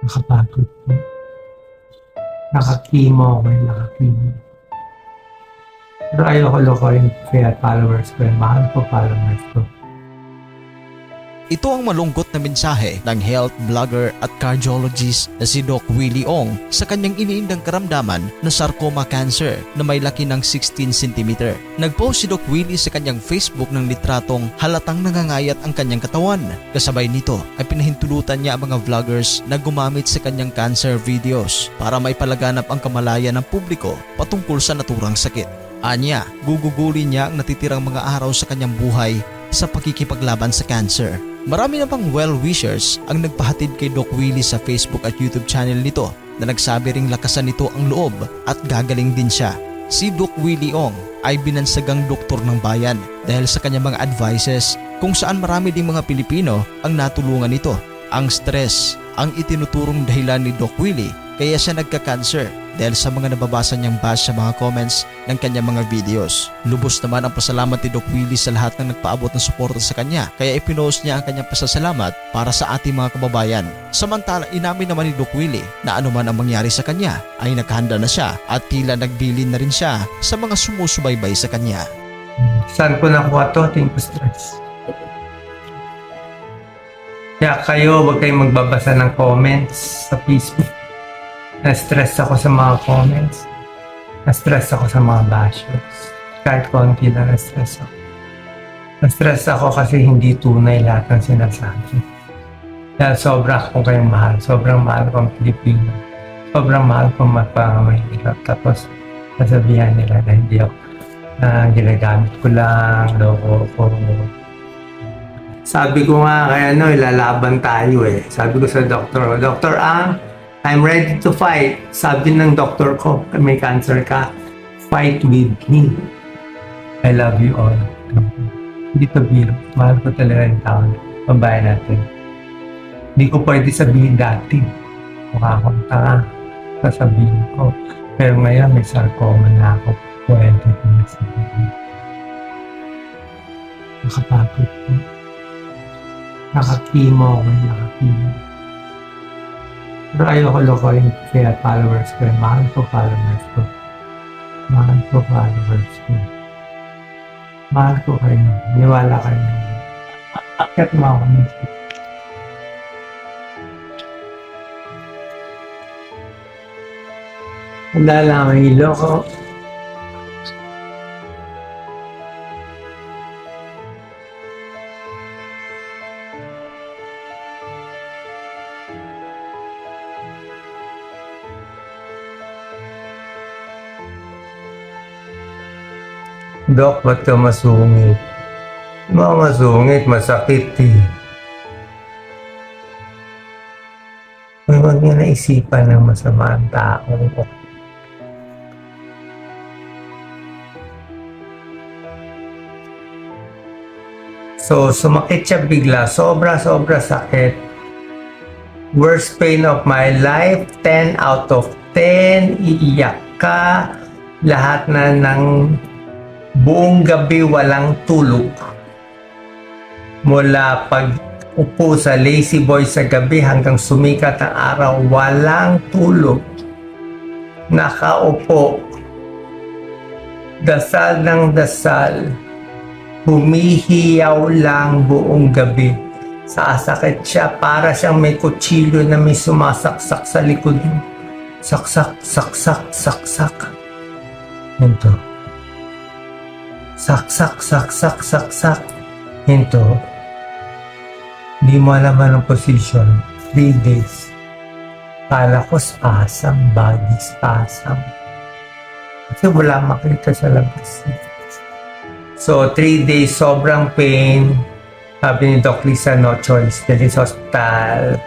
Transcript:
Nakapagod po. Nakakimo ako ngayon, nakakimo. Pero ayoko lokohin kaya followers ko. Mahal ko followers ko. Ito ang malungkot na mensahe ng health blogger at cardiologist na si Doc Willie Ong sa kanyang iniindang karamdaman na sarcoma cancer na may laki ng 16 cm. Nagpost si Doc Willie sa kanyang Facebook ng litratong halatang nangangayat ang kanyang katawan. Kasabay nito ay pinahintulutan niya ang mga vloggers na gumamit sa kanyang cancer videos para maipalaganap ang kamalayan ng publiko patungkol sa naturang sakit. Anya, gugugulin niya ang natitirang mga araw sa kanyang buhay sa pakikipaglaban sa cancer. Marami na pang well-wishers ang nagpahatid kay Doc Willie sa Facebook at YouTube channel nito na nagsabi ring lakasan nito ang loob at gagaling din siya. Si Doc Willie Ong ay binansagang doktor ng bayan dahil sa kanyang mga advices kung saan marami ding mga Pilipino ang natulungan nito. Ang stress ang itinuturong dahilan ni Doc Willie kaya siya nagka-cancer dahil sa mga nababasa niyang bash sa mga comments ng kanyang mga videos. Lubos naman ang pasalamat ni Doc Willie sa lahat ng nagpaabot ng suporta sa kanya kaya ipinost niya ang kanyang pasasalamat para sa ating mga kababayan. Samantala inamin naman ni Doc Willie na anuman ang mangyari sa kanya ay naghanda na siya at tila nagbilin na rin siya sa mga sumusubaybay sa kanya. Saan ko nakuha to? Think stress. Kaya kayo, huwag kayong magbabasa ng comments sa Facebook. Na-stress ako sa mga comments. Na-stress ako sa mga bashers. Kahit konti na na-stress ako. Na-stress ako kasi hindi tunay lahat ng sinasabi. Dahil sobra akong kayong mahal. Sobrang mahal ko ang Pilipino. Sobrang mahal ko magpamahirap. Tapos, sasabihan nila na hindi ako na ginagamit ko lang, loko ko. Sabi ko nga kaya ano, ilalaban tayo eh. Sabi ko sa doktor Doktor Ang, I'm ready to fight. Sabi ng doktor ko, may cancer ka, fight with me. I love you all. Hindi to biro. Mahal ko talaga yung tao. Pambayan natin. Hindi ko pwede sabihin dati. Mukha akong tanga. Sasabihin ko. Pero ngayon may sarcoma na ako. Pwede ko na sabihin. Nakapagod po. Nakakimo ako nakakimo. Pero ayoko lokohin kaya followers ko. Mahal ko followers ko. Mahal ko followers ko. Mahal ko kayo. Niwala kayo. Akit mo ako ng Wala lang ang ilo Dok, ba't ka masungit? Mga masungit, masakit eh. Huwag niya naisipan ng masama ang tao. So, sumakit siya bigla. Sobra, sobra sakit. Worst pain of my life. 10 out of 10. Iiyak ka. Lahat na ng buong gabi walang tulog. Mula pag upo sa lazy boy sa gabi hanggang sumikat ang araw, walang tulog. Nakaupo. Dasal ng dasal. Humihiyaw lang buong gabi. Sasakit siya para siyang may kutsilyo na may sumasaksak sa likod mo. Saksak, saksak, saksak. Ito. Saksak, saksak, saksak. Hinto. Hindi mo alam anong position. Three days. Kala ko spasm, body spasm. Kasi wala makita sa labas. So, three days, sobrang pain. Sabi ni Doc Lisa, no choice. Dali sa hospital.